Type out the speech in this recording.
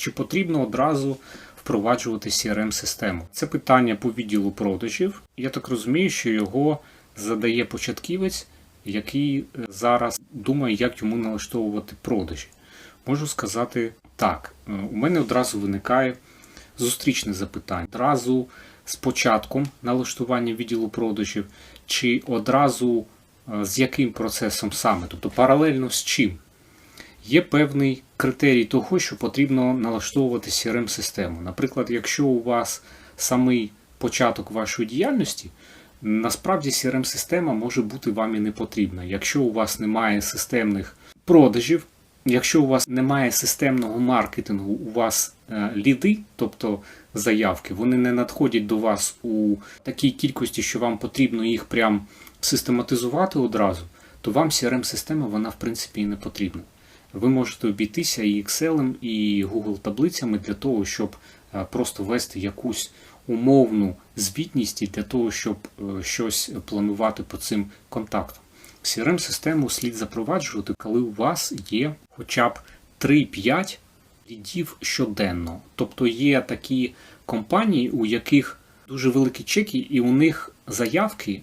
чи потрібно одразу впроваджувати crm систему Це питання по відділу продажів. Я так розумію, що його задає початківець, який е, зараз думає, як йому налаштовувати продажі. Можу сказати так: е, у мене одразу виникає зустрічне запитання. Одразу з початком налаштування відділу продажів, чи одразу е, з яким процесом саме, тобто паралельно з чим. Є певний критерій того, що потрібно налаштовувати crm систему Наприклад, якщо у вас самий початок вашої діяльності, насправді crm система може бути вам і не потрібна. Якщо у вас немає системних продажів, якщо у вас немає системного маркетингу, у вас е, ліди, тобто заявки, вони не надходять до вас у такій кількості, що вам потрібно їх прям систематизувати одразу, то вам crm система вона в принципі і не потрібна. Ви можете обійтися і Excel, і Google таблицями для того, щоб е, просто вести якусь умовну звітність і для того, щоб е, щось планувати по цим контактам. crm систему слід запроваджувати, коли у вас є хоча б 3-5 лідів щоденно. Тобто є такі компанії, у яких дуже великі чеки, і у них заявки